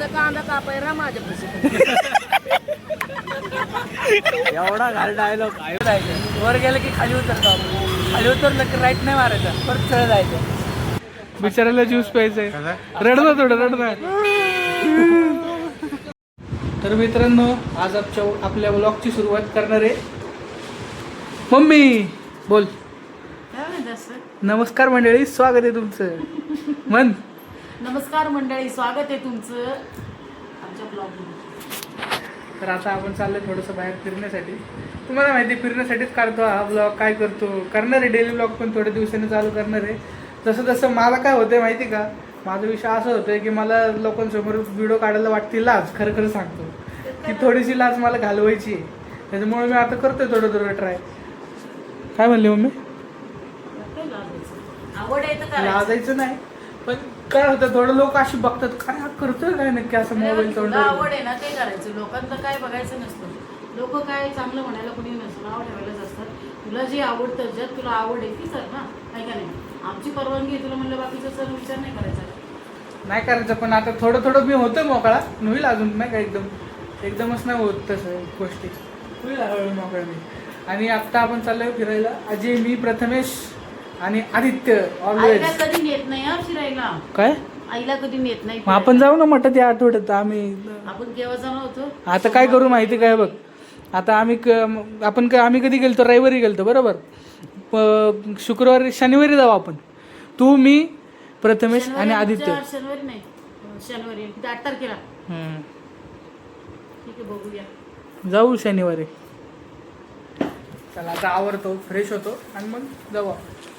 माझा कांदा कापायला माझ्या पैसे. एवढा घाल डायलॉग काय जायचं वर गेलं की खाली उतरतो आपण. खाली उतरलं की राईट नाही मारायचा. परत चढ जायचं. बिचारायला ज्यूस प्यायचंय. रडना थोडं रडना तर मित्रांनो आज आमच्या आपल्या ब्लॉगची सुरुवात करणार आहे. मम्मी बोल. नमस्कार मंडळी स्वागत आहे तुमचं. मन नमस्कार मंडळी स्वागत आहे तुमचं आमच्या ब्लॉग तर आता आपण चाललोय थोडंसं बाहेर फिरण्यासाठी. तुम्हाला माहिती आहे, फिरण्यासाठीच काढतो हा ब्लॉग काय करतो? करणार आहे डेली ब्लॉग पण थोड्या दिवसांनी चालू करणार आहे. तसं तसं मला काय होतंय माहिती का? माझा विषय असं होतोय की मला लोकांसमोर व्हिडिओ काढायला वाटते लाज खरं खरं सांगतो. की थोडीशी लाज मला घालवायची आहे. त्याच्यामुळे मी आता करतोय थोडं थोडं ट्राय काय म्हणले मम्मी. लाजायचं नाही. पण काय होतं थोडं लोक अशी बघतात काय हा करतोय काय नक्की असं मोबाईल तोंडावर आवड आहे ना ते करायचं. लोकांचं काय बघायचं नसतं. लोक काय चांगलं म्हणायला कोणी नसतं नाव ठेवायलाच असतात. तुला जे आवडतं ज्यात तुला आवड आहे ती कर ना. काय का नाही? आमची परवानगी आहे तुला म्हणलं बाकीचा सर विचार नाही करायचा. नाही करायचं पण आता थोडं थोडं मी होतं मोकळा. होईल अजून नाही का एकदम. एकदमच नाही होत तसं गोष्टी. होईल हळूहळू मोकळा मी. आणि आत्ता आपण चाललोय फिरायला. अजय मी प्रथमेश. आणि आदित्य ऑलवेज आईला कधी नेत नाही हा फिरायला काय? आईला कधी नेत नाही मग आपण जाऊ ना म्हटलं त्या आठवड्यात आम्ही. आपण केव्हा जाणार होतो? आता काय करू माहिती काय बघ. आता आम्ही क आपण क आम्ही कधी गेलतो? रविवारी गेलतो बरोबर? प- शुक्रवारी शनिवारी जाऊ आपण. तू मी प्रथमेश आणि आदित्य. शनिवारी नाही. शनिवारी किती आठ तारखेला. हम्म. ठीक आहे बघूया. जाऊ शनिवारी. चला आता आवरतो फ्रेश होतो आणि मग जाऊ आपण.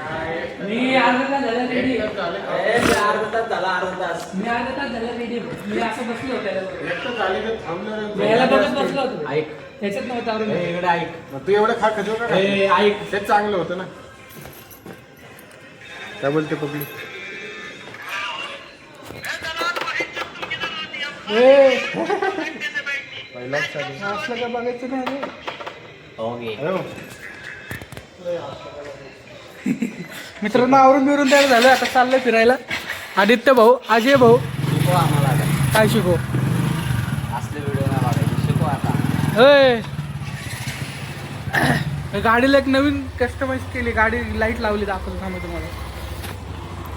मी अर्धा तास झाला रेडी अर्धा तास झाला अर्धा तास. मी अर्धा तास झाला रेडी मी असं बसलो होतो. याला बघत बसलो होतो. ऐक. ह्याच्यात नव्हतं इकडे ऐक. तू एवढं खा खातो? ऐक. तेच चांगलं होतं ना. काय बोलते पब्लिक? ए, पहिलाच चालू. असलं का बघायचं नाही. रे ओके हो. मित्रांनो आवरून बिरून तयार झालं आता चाललंय फिरायला. आदित्य भाऊ अजय भाऊ. शिकव आम्हाला आता. काय शिकव असले व्हिडिओ नाही बघायचे. शिकव आता. होय. गाडीला एक नवीन कस्टमाइज केली. गाडी लाइट लावली दाखवतो थांबा तुम्हाला.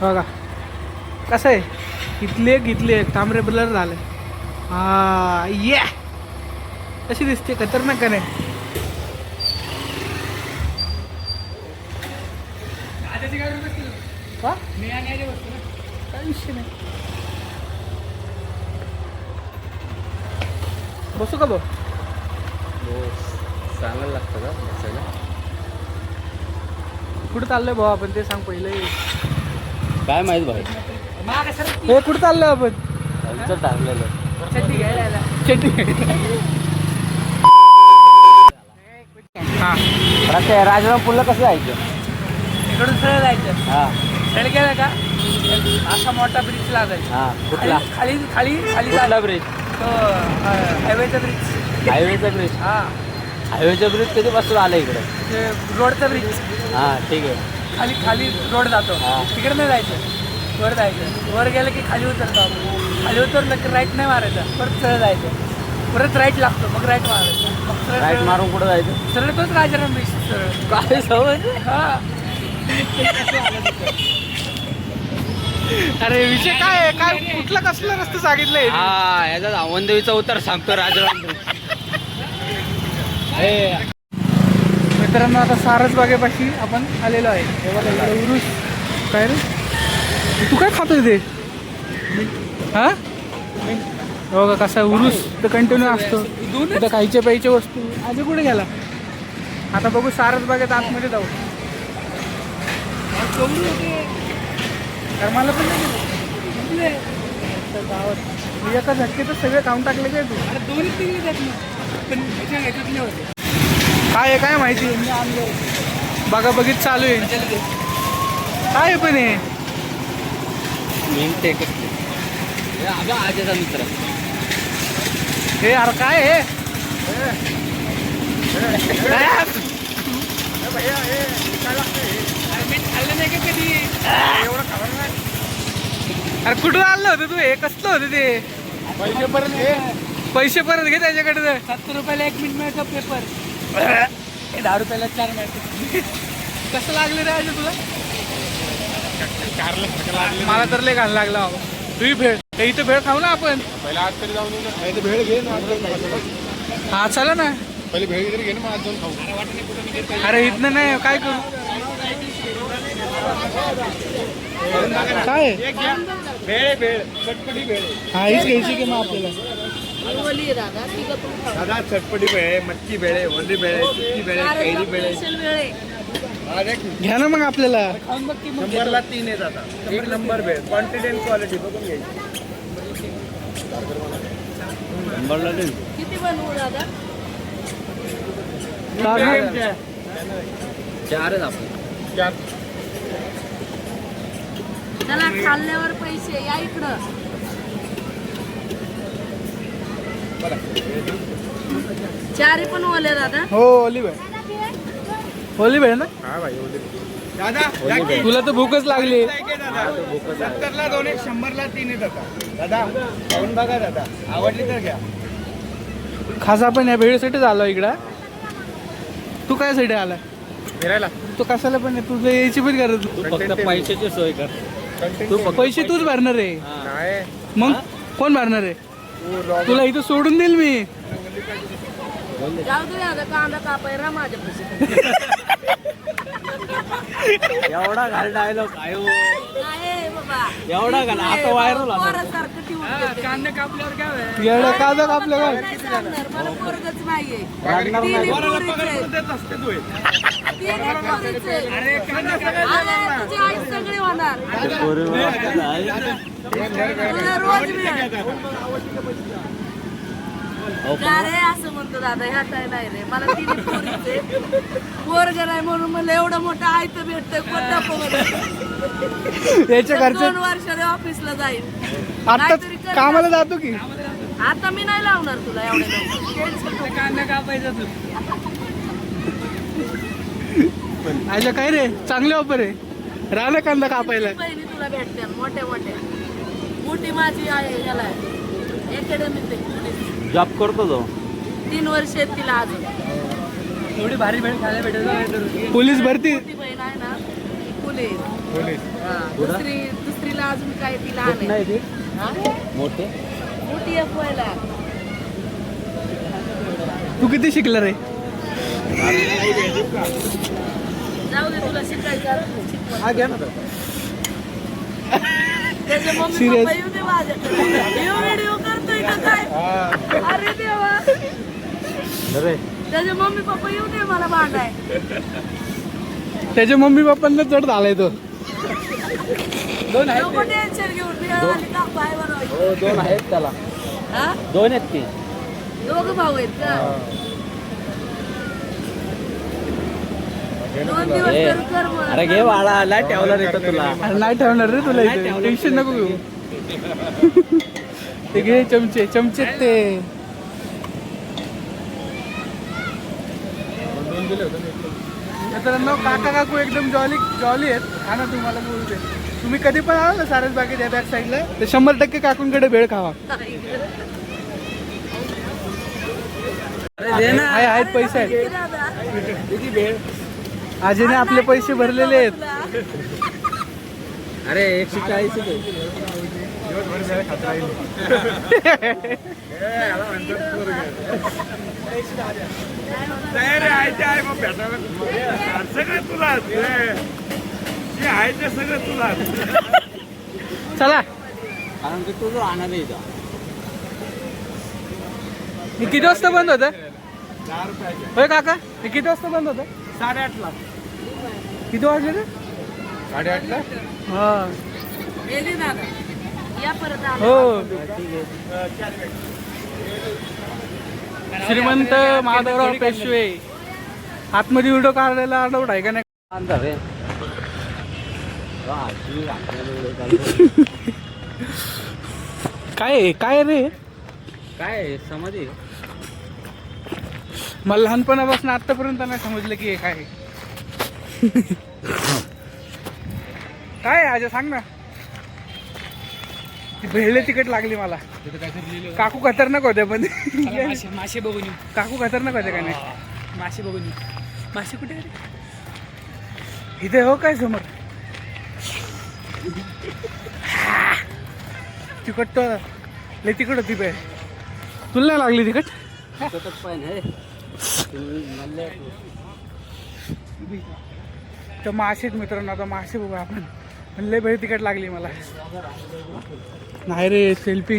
बघा. कसं आहे? इथले एक इथले एक तांबरे ब्लर झालं. हा ये कशी दिसते? खतरनाक का नाही? का? काय विषय नाही. बसू का भाऊ? चांगलं लागतं का बसायला? कुठं चाललोय भाऊ आपण ते सांग पहिले. काय माहीत भाई? हे कुठं चाललोय आपण? आमचं टाकलेलं. चड्डी घ्यायला चड्डी हा. ते राजाराम पुलला कसं जायचं? इकडून सरळ जायचं. हा. सरळ गेलं का असा मोठा ब्रिज लागायचा. हा कुठला? खाली खाली खाली कुठला ब्रिज तो हायवेचा ब्रिज हायवेचा ब्रिज हा. हायवेचा ब्रिज कधीपासून आलं इकडे? ते रोडचा ब्रिज हा ठीक आहे. खाली खाली रोड जातो. हा. तिकडे नाही जायचं. वर जायचं. वर गेलं की खाली उतरतो आपण. खाली उतरलं की राईट नाही मारायचा. परत सरळ जायचं. परत राईट लागतो. मग राईट मारायचं. मग सरळ राईट सरळ- मारून कुठं जायचं? सरळ तोच राजाराम ब्रिज सरळ. काय सवय? हा. अरे विषय काय आहे? काय कुठला कसला रस्ता सांगितलंय हा याचा अवनदेवीचा उत्तर सांगतो राजाराम. मित्रांनो आता सारस बागेपाशी आपण आलेलो आहे. हे बघा इकडे उरुस. काय रे? तू काय खातोय ते? हा? हो का कसा उरुस. तर कंटिन्यू असतो. इथं खायचे प्यायचे वस्तू. आधी कुठे गेला? आता बघू सारस बागेत आतमध्ये जाऊ. तर मला पण नाही दिलं. तर गावात. मी एका झटकेतच सगळे खाऊन टाकले काय तू? दोन्ही तिघी काय आहे काय माहिती? मी आणलं. बघा बघित चालू आहे. काय आहे पण हे? अगं आजचा मित्र. हे यार काय आहे? काय? आहे? अरे खाल्लं नाही का कधी? अरे कुठून आणलं होतं तू? हे कसलं होतं ते? पैसे परत घे. पैसे परत घे त्याच्याकडे सत्तर रुपयाला एक मिनिट मिळतो पेपर दहा रुपयाला चार मिळतो. कसं लागलं रे आज तुला? मला तर लय घाल लागला बाबा. तुही भेळ इथं भेळ खाऊ ना आपण. पहिला आज तरी जाऊन येऊ नाही भेळ घे ना. हा चला ना. पहिले भेळ घे ना मग आज जाऊन खाऊ. अरे इथनं नाही काय करू? काय? आहे? भेळ भेळ चटपटी भेळ हा हीच घ्यायची की मग आपल्याला? दादा चटपटी भेळ आहे मच्छी भेळ आहे वल्ली भेळ आहे सुकी भेळ आहे कैरी भेळ आहे. देख. घ्या ना मग आपल्याला. नंबरला तीन आहे दादा. एक number bhel quantity and quality बघून घ्यायची. नंबरला दे. किती बनवू दादा? चारच आपण चार. त्याला खाल्ल्यावर पैसे या इकडं. चारी पण ओले दादा. हो ओली भेळ ओली भेळ ना? हा भाई. दादा. तुला तर भूकच लागली. सत्तरला दोन आहे शंभरला तीन आहे दादा दादा खाऊन बघा दादा. आवडली तर घ्या. खास आपण या भेळीसाठीच आलो इकडं. तू काय साठी आला फिरायला. तू कशाला पण आहे? तुझं यायची पण गरज तू फक्त पैशाची सोय कर. तू फक्त पैसे तूच भरणार आहे. हा. नाही. मग कोण भरणार आहे? तू तुला इथं सोडून देईल मी. जाऊ दे दादा कांदा कापायला माझ्या पैसे एवढा घाल डायलॉग काय हो नाही बाबा. एवढा घाल आता व्हायरल. कांदे कापल्यावर काय एवढं कांदा कापलं काय नाही सांगणार, मला पोरगच नाहीये. लागणार नाही. अरे, रोज मिळेल. का रे असं म्हणतो दादा ह्या काय नाही रे. मला तिने पोरीचे पोरग नाही म्हणून मला एवढं मोठं आयतं भेटतंय कोणता पोरग याच्या दोन वर्षाने ऑफिसला जाईल. काहीतरी कर कामाला जातो की? आता मी नाही लावणार तुला नको. कांदा कापायचा तू काय रे? चांगले ऑफर आहे. राहिला कांदा कापायला. बहिणी तुला भेटते मोठ्या मोठ्या मोठी माझी आहे याला अकॅडमीत जॉब करतो तो? तीन वर्ष आहेत तिला अजून. एवढी भारी भेट खायला भेटेल पोलीस भरती? मोठी बहीण आहे ना ती पोलीस पोलीस. हा, दुसरी दुसरीला अजून काय ती लहान आहे नाही ते? हा? मोठे? मोठी आहे. पोहायला तू किती शिकला रे जाऊ दे तुला शिकायचं असेल तर शिकवण. हा घ्या ना. त्याचे मम्मी Serious? पप्पा येऊ दे माझ्याकडे. येऊ व्हिडिओ करतोय का काय? हा. अरे देवा. अरे. त्याचे मम्मी पप्पा येऊ दे मला भांडाय. त्याच्या मम्मी पप्पांना चढ झालाय तो. दोन नको टेन्शन घेऊन मी आली का पाय बनवायची हो दोन आहेत त्याला. हा? दोन आहेत ते. दोघं भाऊ आहेत का? दोन दिवस ए, तर कर मग. अरे घे वाळा लाय ठेवला रे तुला. अरे नाही ठेवणार रे तुला इथे. टेन्शन नको घेऊ. ते घे चमचे चमचे ते. मित्रांनो काका काकू एकदम जॉली जॉली आहेत. हा ना तुम्हाला बोलते तुम्ही कधी पण आला ना सारस बागेत या बॅक साईडला तर शंभर टक्के काकूंकडे भेळ खावा. आहे आहेत पैसे. आहेत? आजीने आपले पैसे भरलेले आहेत. अरे एकशे चाळीस सगळं तुला जे आहे ते सगळं तुला चला. कारण की तुझं हे किती वाजता बंद होतं? होय काका हे किती वाजता बंद होतं? साडेआठला किती वाजले रे? साडेआठला. हा. हो. श्रीमंत माधवराव पेशवे. आतमध्ये व्हिडिओ काढायला अडवड आहे का नाही. काय आहे? काय रे? काय? समाधी मला लहानपणापासून आतापर्यंत नाही समजलं की हे काय आहे. काय आहे? आजा सांग ना. भेळले तिकट लागली मला. काकू खतरनाक होत्या पण. मासे मासे बघून येऊ. काकू खतरनाक होत्या का नाही? मासे बघून येऊ. मासे कुठे? इथे हो काय समोर? तिकट तर लय तिकट होती पे तुला नाही लागली तिकट तर मासे आहेत मित्रांनो आता मासे बघू आपण. पण लय भेळ तिकट लागली मला. नाही रे सेल्फी.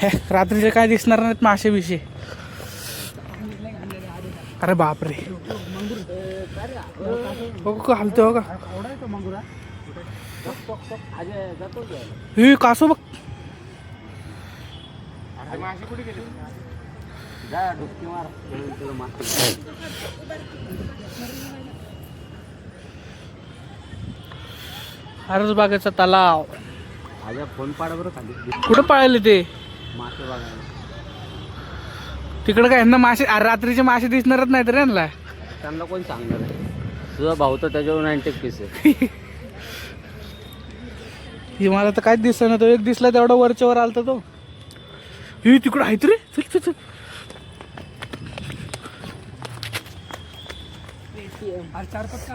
हे रात्रीचे काय दिसणार नाहीत मासे बिशे अरे बापरे. हो का हलतो हो का? अजय जातो कासो बघ. जा डुबकी मार तुला मासे अरच बागेचा तलाव फोन पाड बरं खाली. कुठं पळाले ते? मासे बघायला. तिकडं काय यांना मासे अरे रात्रीचे मासे दिसणारच नाही तर यांना. त्यांना कोण सांगणार आहे? तुझा भाऊ तर त्याच्यावर नाईन्टी पीस आहे. ही मला तर काहीच दिसत ना तो एक दिसला तेवढा वरच्या वर आलता तो. ही तिकडं आहेत रे. चल चल चल. चार पाच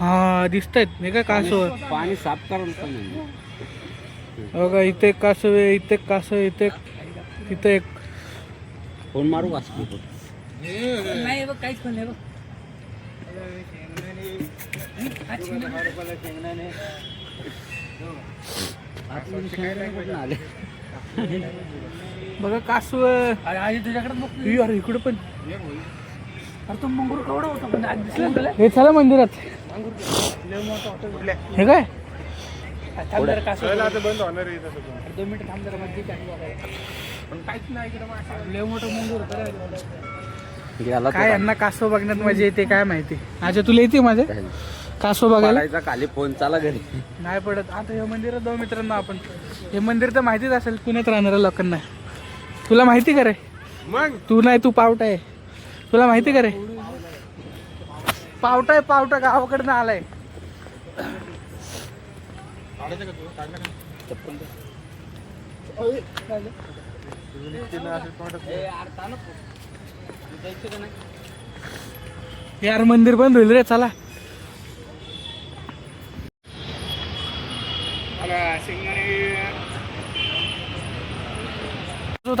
हा दिसत आहेत नाही का कासव? पाणी साफ नाही. बघा इथे एक कासव आहे इथे एक कासव आहे इथे एक इथे एक. फोन मारू वाचतो नाही बघ काहीच पण नाही बघ. कुठून आले बघा कासव अरे आधी तुझ्याकडे बघ. ही अरे इकडे पण. हे चला मंदिरात. हे काय? थांब जरा कासव अरे दोन मिनिटं थांब जरा मध्ये काय लय मोठं मंगूर होतं रे. गेला काय यांना कासव बघण्यात मजा येते काय माहिती? अच्छा तुला येते माझे? कासव बघायला? खाली फोन चाला घरी. नाही पडत. आता हे मंदिरात जाऊ मित्रांनो आपण. हे मंदिर तर माहितीच असेल पुण्यात राहणाऱ्या लोकांना. तुला माहिती का रे? मग? तू नाही तू पावटा आहे. तुला माहिती का रे? पावटा आहे पावटा गावाकडनं आलाय. यार मंदिर बंद होईल रे चला.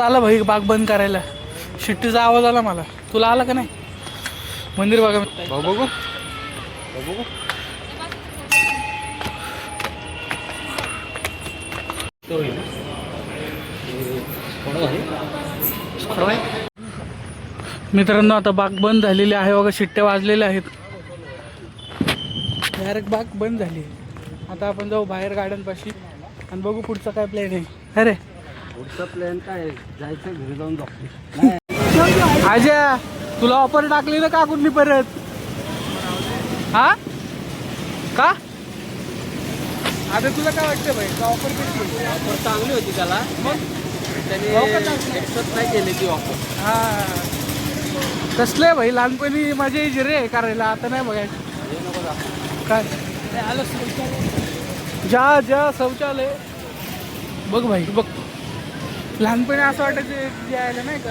आला भाई बाग बंद करायला. शिट्टीचा आवाज आला मला. तुला आला का नाही? मंदिर बघा. भाऊ बघू. बघू. मित्रांनो आता बाग बंद झालेली आहे बघा. शिट्ट्या वाजलेल्या आहेत. डायरेक्ट बाग बंद झाली. आता आपण जाऊ बाहेर गार्डनपाशी आणि बघू पुढचा काय प्लॅन आहे. अरे. पुढचा प्लॅन काय आहे? जायचं घरी जाऊन झोपतो. आजा तुला ऑफर टाकली ना का कुठली परत? हा? का? आता तुला काय वाटतं भाई का ऑफर कशी ऑफर चांगली होती त्याला. मग? त्याने? एक्सेप्ट नाही केली ती ऑफर हा. कसले भाई लहानपणी यायची रे करायला आता नाही बघायचं काय? जा जा शौचालय. बघ भाई. बघ लहानपणी असं वाटायचं यायला नाही का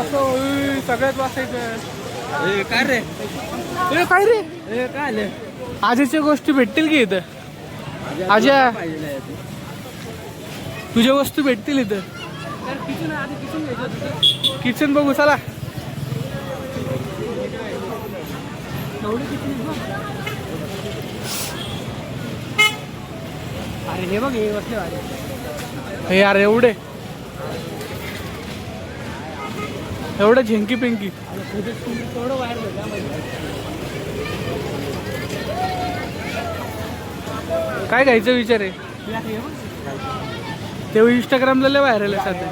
असं सगळ्यात वाचायचं काय रे? ए, काय रे? काय आले? आजीच्या गोष्टी भेटतील की इथं? आज्या तुझ्या वस्तू भेटतील इथं. किचन बघू चला. अरे हे बघ हे बसले अरे यार एवढे. एवढं झेंकी पिंकी. काय घ्यायचं विचार आहे? ते इंस्टाग्रामला लय व्हायरल आहे सध्या.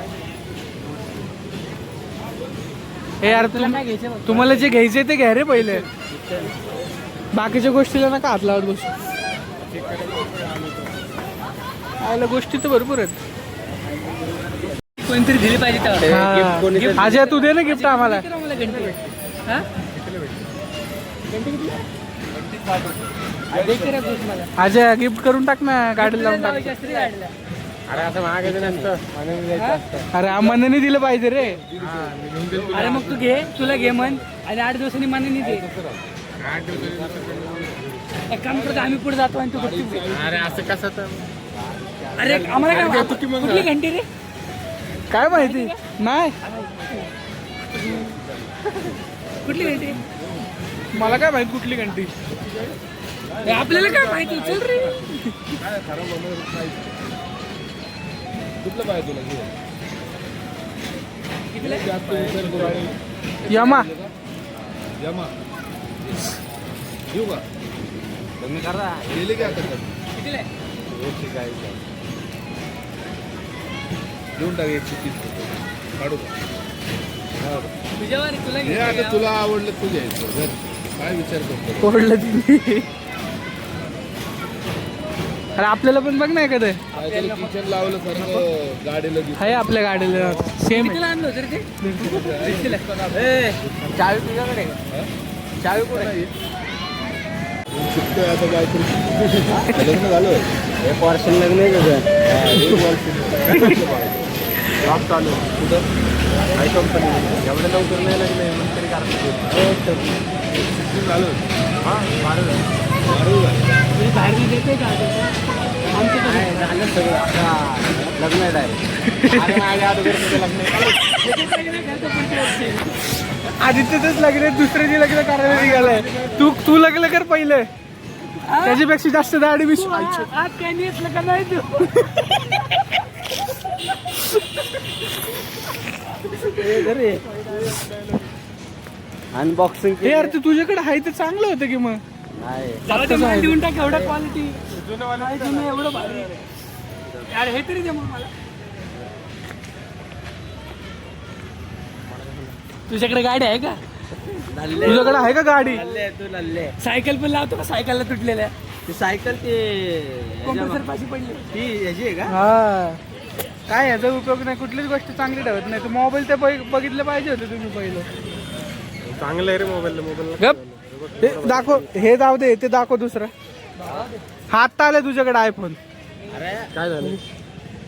हे यार तुला घ्यायचं तुम्हाला जे घ्यायचे ते घ्या रे पहिले. बाकीच्या गोष्टीला नका हात लावत बसू. आयला गोष्टी तर भरपूर आहेत. कोणतरी दिली पाहिजे तेव्हा. अजय तू दे ना गिफ्ट आम्हाला. किती रंगला हा? अजय गिफ्ट करून टाक ना गाडीला लावून टाक. अरे असं मागायचं नसतं. म्हणून द्यायचं असतं. अरे मनाने दिलं पाहिजे रे. अरे मग तू घे तुला घे म्हण. आणि आठ दिवसांनी मान्य दे. एक काम करतो आम्ही पुढे जातो आणि तू गपचूप घे. अरे असं कसं तर? अरे आम्हाला काय कुठली घंटी रे? काय माहिती? नाही. कुठली घंटी? मला काय माहिती कुठली घंटी? आपल्याला काय माहिती? चल रे. यमा. कमी करा कितीला आहे? देऊन टाक एकशे तीस काढू तुझ्यावर तुला हे. आता तुला आवडलं तू घ्यायचं काय विचार करतो? तिने अरे आपल्याला पण बघ ना एखादं. किचन लावलं सारखं गाडीला दिसतं. आहे आपल्या गाडीला. सेम कितीला आणलं होतं रे ते? कितीला? चावी तुझ्याकडे. का? चावी कुठे? शिकतोय आता काय करू लग्न झालं. हे पर्सन लग्न आहे एक वर्ष. जॉब चालू. कुठं? काय कंपनी एवढ्या लवकर नाही लग्न आहे म्हणून तरी शिक्षण झालं हां बाहेर नाही देते का? झालं सगळं. आता लग्न आहे डायरेक्ट लग्न आदित्यच लग्न दुसऱ्याची लग्न करायला निघालंय. तू तू लग्न कर पहिले. त्याच्यापेक्षा जास्त दाढी मी आ- आज काही का नाही तू. अनबॉक्सिंग हे यार ते तुझ्याकडे आहे ते चांगलं होतं की मग? नाही. जाऊ दे मला देऊन टाक एवढा क्वालिटी जुनं एवढं भारी. यार हे तरी दे मग मला. तुझ्याकडे गाडी आहे का? तुझ्याकडे आहे का गाडी? तू लल्ले सायकल पण लावतो का? सायकलला तुटलेल्या. ती सायकल ते कॉम्प्युटर पाशी पडली? ती याची आहे का? हा. काय याचा उपयोग नाही कुठलीच गोष्ट चांगली ठेवत नाही. तू मोबाईल ते बघ- बघितलं पाहिजे होतं तुम्ही पहिलं. चांगलं आहे रे मोबाईल मोबाईल गप. हे दाखव हे जाऊ दे ते दाखव दुसरं. हा आत्ता आलाय तुझ्याकडे आयफोन काय झालं?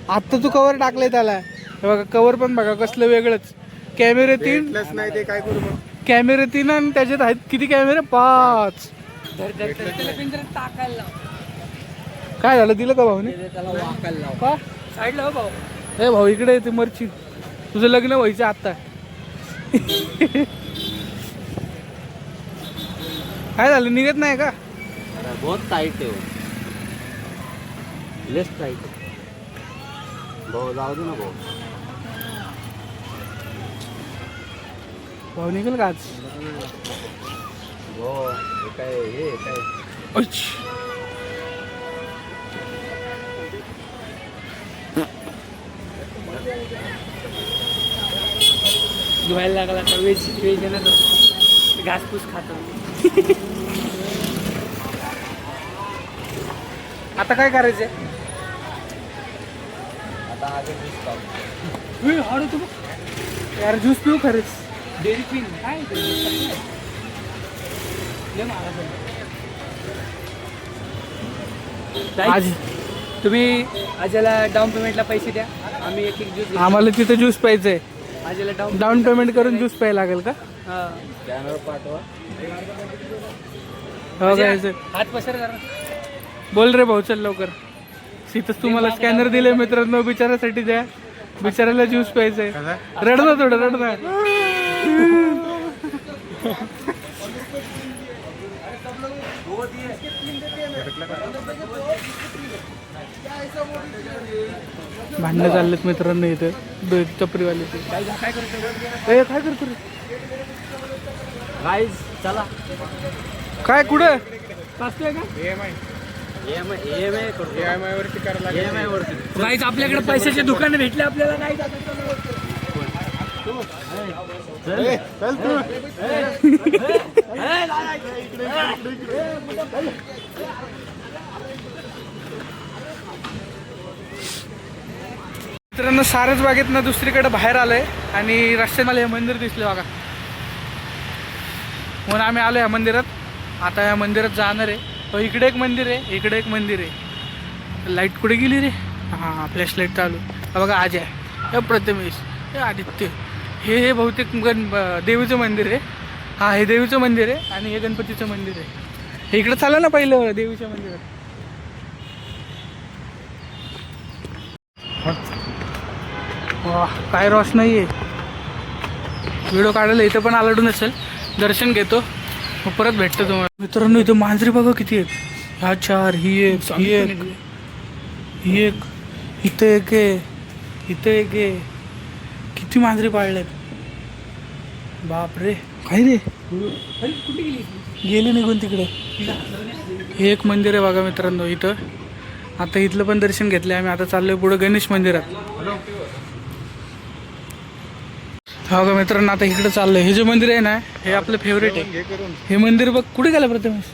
आत्ता तू कवर टाकलंय त्याला. हे बघा कवर पण बघा कसलं वेगळंच. कॅमेरे तीन प्लस नाही ते काय करू मग? कॅमेरे तीन आणि त्याच्यात आहेत किती कॅमेरे पाच. काय झालं दिलं का भाऊने? का? साईडला हो भाऊ. ए भाऊ इकडे येते मरची. तुझं लग्न व्हायचं आता काय झालं? निघत नाही का? बहुत टाईट आहे लेस टाईट भाऊ जाऊ दे ना भाऊ. भाऊ निघेल का आज? भाऊ हे काय हे काय? अच्छ. धुवायला लागला तर वेज वेज तो. घासपूस खातो आता काय करायचंय? आता आगे दिसतो उई, हळू तू यार ज्यूस पिऊ खरेच. डेअरी क्वीन काय. आज तुम्ही आज्याला डाऊन पेमेंटला पैसे द्या. आम्ही एक एक ज्यूस आम्हाला तिथं ज्यूस प्यायचंय. डाऊन डाऊन पेमेंट करून ज्यूस प्यायला लागेल का? स्कॅनर पाठवा. हो काय हात पसर करा बोल रे भाऊ चल लवकर. तिथंच तुम्हाला स्कॅनर दिले मित्रांनो बिचारासाठी द्या. बिचाराला ज्यूस प्यायचंय. रड ना थोडं रड ना भांडणं चाललेत मित्रांनो इथं टपरीवाले काय करतो काय करतो रे चला काय कुठं पाचतोय का E M I E M I E M I करतो ई एम आय वरती करायला ई एम आय वरती काहीच आपल्याकडे पैशाचे दुकान भेटले आपल्याला नाही चल मित्रांनो सारस बागेतनं दुसरीकडे बाहेर आलंय आणि रस्त्यात मला हे मंदिर दिसले बघा. म्हणून आम्ही आलो या मंदिरात. आता या मंदिरात जाणार आहे. हो इकडे एक मंदिर आहे इकडे एक मंदिर आहे. लाइट कुठे गेली रे? हां फ्लॅश लाइट चालू बघा आज आहे. हे प्रथमेश हे आदित्य. हे हे बहुतेक गण देवीचं मंदिर आहे. हां हे देवीचं मंदिर आहे आणि हे गणपतीचं मंदिर आहे. हे इकडे चाललं ना पहिलं देवीच्या मंदिरात. वा काय रॉस नाही आहे व्हिडिओ काढायला इथं पण आलाडू नसेल दर्शन घेतो. मग परत भेटतो तुम्हाला. मित्रांनो इथं मांजरी बघा किती आहेत. ह्या चार ही एक ही एक. ही एक. इथं एक आहे. इथं एक आहे. किती मांजरी पाळल्यात. बापरे. काय रे. गेली निघून तिकडे. हे एक मंदिर आहे बघा मित्रांनो इथं. आता इथलं पण दर्शन घेतलं आम्ही. आता चाललोय पुढे गणेश मंदिरात. हा बघा मित्रांनो आता इकडे चाललंय. हे जे मंदिर आहे ना हे आपलं फेवरेट आहे. हे मंदिर बघ कुठे गेलं प्रथमेश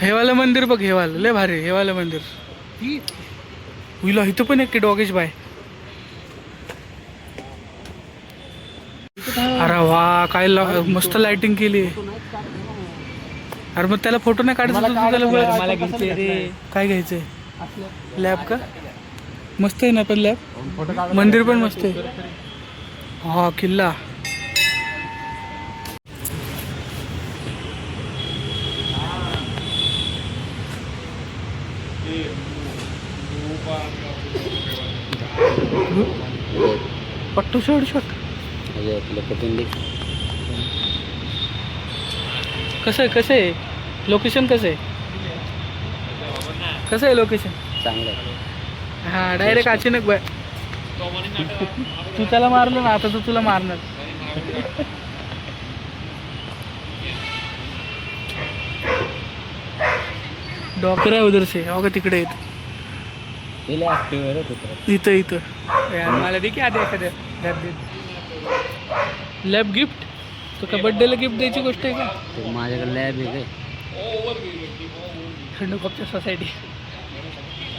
हे वालं मंदिर बघ हे वालं. लय भारी हे वालं मंदिर. उईला इथं पण एक डॉगेश बाय. अरे वा काय ला- मस्त लाइटिंग केली. अरे मग त्याला फोटो नाही काढायचा मला घ्यायचंय काय घ्यायचंय? लॅब का? मस्त आहे ना पण लॅब? मंदिर पण मस्त आहे. हा किल्ला. पट्टू सोड शॉट म्हणजे आपलं कुटुंबिक कसं आहे कसं आहे? लोकेशन कसं आहे? कसं आहे लोकेशन चांगलं आहे. हा डायरेक्ट अचानक बाय तू त्याला मारलं ना आता तो तुला मारणार. डॉक्टर आहे उधर से हो का तिकडे येत इथं इथं. यार, मला दे की आधी एखाद्या लॅब दे. लॅब गिफ्ट तो का बड्डेला गिफ्ट द्यायची गोष्ट आहे का? माझ्याकडे लॅब आहे काय खंडोबाच्या सोसायटी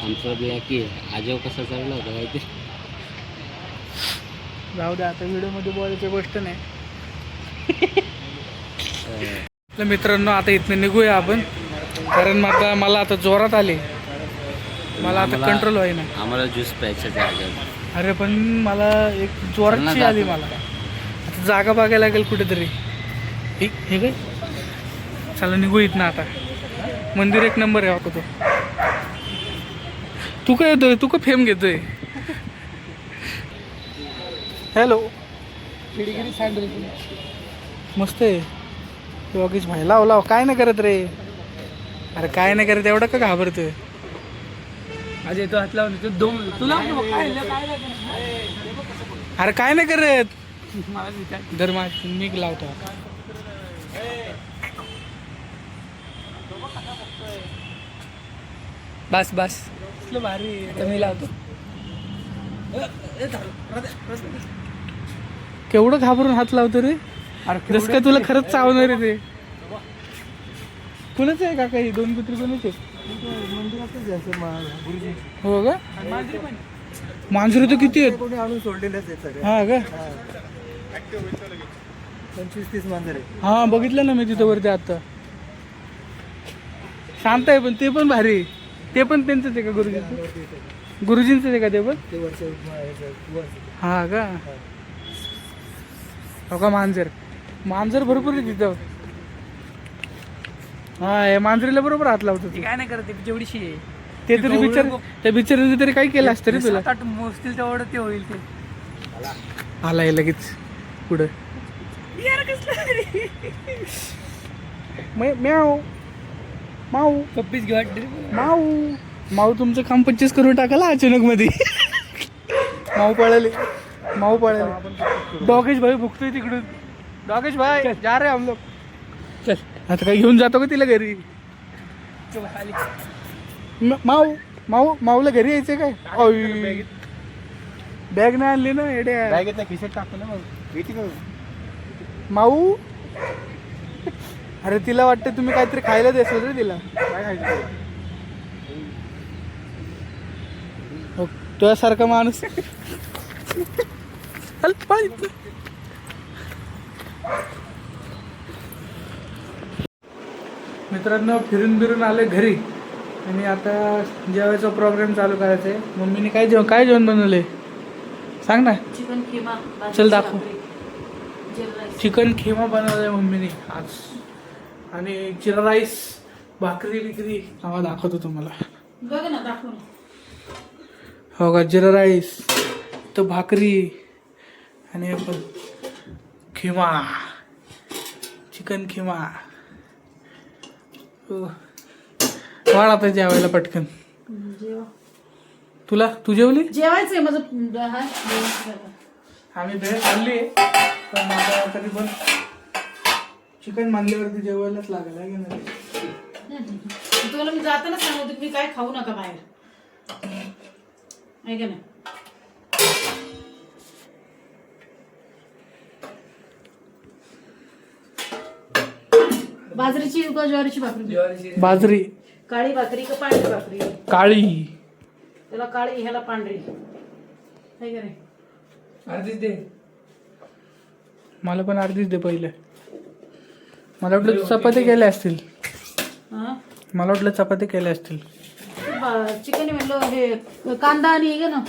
आमचं आहे आजव कसा चढला होता माहिती जाऊ दे आता व्हिडिओमध्ये बोलायची गोष्ट नाही. मित्रांनो आता इथनं निघूया आपण. कारण आता मला आता जोरात आले. मला आता कंट्रोल होईना आम्हाला ज्यूस प्यायचं ते अरे पण मला एक जोराची आली. मला. आता जागा बघायला लागेल कुठेतरी. हे हे काय? चला निघू इथनं आता. मंदिर एक नंबर आहे वाटतो तू काय येतोय? तू का फेम घेतोय? हॅलो मस्त आहे. योगेश भाई लाव लाव. काय नाही करत रे. अरे काय नाही करत एवढं का घाबरतोय? आज येतो हात लावून दोन तुला. अरे काय नाही करत. धर्मा मी लावतो बस बस. कसलं भारी आहे. मी लावतो. केवढं घाबरून हात लावतो रे? जस काय तुला खरंच चावणार आहे ते. कुणाच आहे काका ही? दोन कुत्री कोणाचे? हो का? मांजरी तर किती आहेत? आणून सोडलेलेच आहेत सगळे. हा का? पंचवीस तीस मांजर आहे हा बघितलं ना मी तिथं वरती आता. शांत आहे पण ते पण भारी आहे. ते पण त्यांचंच आहे का गुरुजींचं? गुरुजींचंच आहे का ते पण? ते हा का? हो का मांजर? मांजर भरपूर आहे तिथं. हा हे मांजरीला बरोबर हात लावतो ती. तू. काय नाही करत ती जेवढीशी आहे. ते तरी बिचार त्या बिचाराने तरी काय केलं असतं रे तुला. सात आठ मोजतील तेवढं ते होईल ते. आलाय लगेच पुढं. मै- म्याव. माऊ. पप्पीच घेऊ माऊ. माऊ तुमचं काम पच्चीस करून टाकाला अचानक मध्ये माऊ पळाले. माऊ पळाले. डॉगेश भाई भुकतोय तिकडून. डॉगेश भाई जा रे हम लोग चल. आता काय घेऊन जातो का तिला घरी? माऊ. माऊ माऊला घरी यायचंय काय. बॅग नाही आणली ना एड्या बॅगेत खिशात टाकतो ना का माऊ. अरे तिला वाटतं तुम्ही काहीतरी खायला देसाल रे तिला. काय खायचं हो, तुझ्यासारखा माणूस. मित्रांनो फिरून बिरून आले घरी. आणि आता जेवायचा प्रोग्राम चालू करायचा आहे मम्मीने काय जेवण काय जेवण बनवले सांग ना. चिकन किमा चल दाखव. चिकन खिमा बनवलाय मम्मीने. आज. आणि जिरा राईस भाकरी बिकरी आम्हा दाखवतो तुम्हाला. हो का जिरा राईस तो भाकरी आणि हे पण खिमा चिकन खिमा. हो. वाढ आता जेवायला पटकन. जेवा. तुला तू जेवली? जेवायचंय माझं. हा. आम्ही भेळ खाल्ली पण तरी पण चिकन मानल्यावरती जेवायलाच लागेल आहे की नाही? तुम्हाला मी जाताना सांगतो तुम्ही काय खाऊ नका बाहेर. आहे का नाही? बाजरीची का ज्वारीची भाकरी? बाजरी. काळी भाकरी का पांढरी भाकरी? काळी. त्याला काळी ह्याला पांढरी. आहे का नाही? अर्धीच दे. मला पण अर्धीच दे पहिले. मला वाटलं चपाती केल्या असतील. मला वाटलं चपाती केल्या असतील. चिकन म्हणलं हे कांदा आणि हे ना.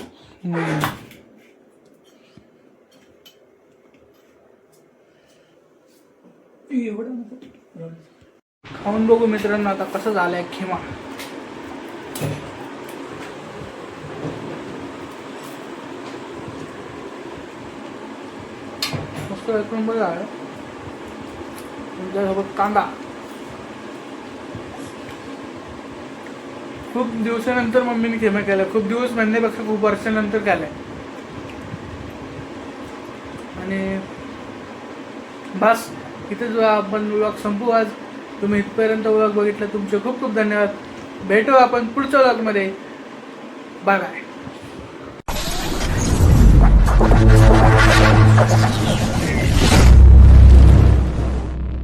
खाऊन बघू मित्रांनो आता कसं झालंय खिमा. मस्त ऐकून बघा तुमच्यासोबत कांदा. खूप दिवसानंतर मम्मीने खेमा केला. खूप दिवस म्हणण्यापेक्षा खूप वर्षानंतर केलाय आणि बस इथेच आपण व्लॉग संपू आज. तुम्ही इथपर्यंत व्लॉग बघितला तुमचे खूप खूप धन्यवाद. भेटू आपण पुढच्या व्लॉगमध्ये बाय बाय